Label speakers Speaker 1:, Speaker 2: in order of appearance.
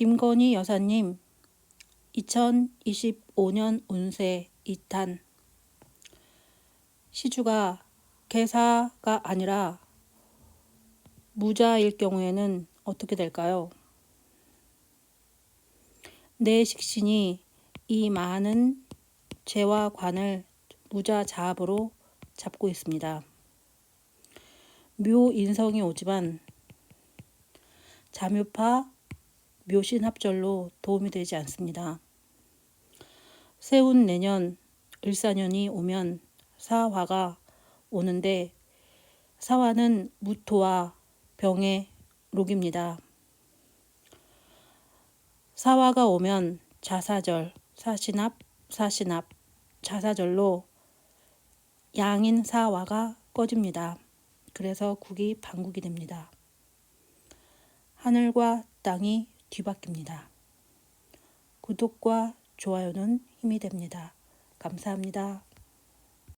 Speaker 1: 김건희 여사님 2025년 운세 2탄 시주가 개사가 아니라 무자일 경우에는 어떻게 될까요? 내 식신이 이 많은 재와 관을 무자 자합으로 잡고 있습니다. 묘 인성이 오지만 자묘파 묘신 합절로 도움이 되지 않습니다. 세운 내년 을사년이 오면 사화가 오는데 사화는 무토와 병의 록입니다. 사화가 오면 자사절, 사신합, 사신합, 자사절로 양인 사화가 꺼집니다. 그래서 국이 반국이 됩니다. 하늘과 땅이 뒤바뀝니다. 구독과 좋아요는 힘이 됩니다. 감사합니다.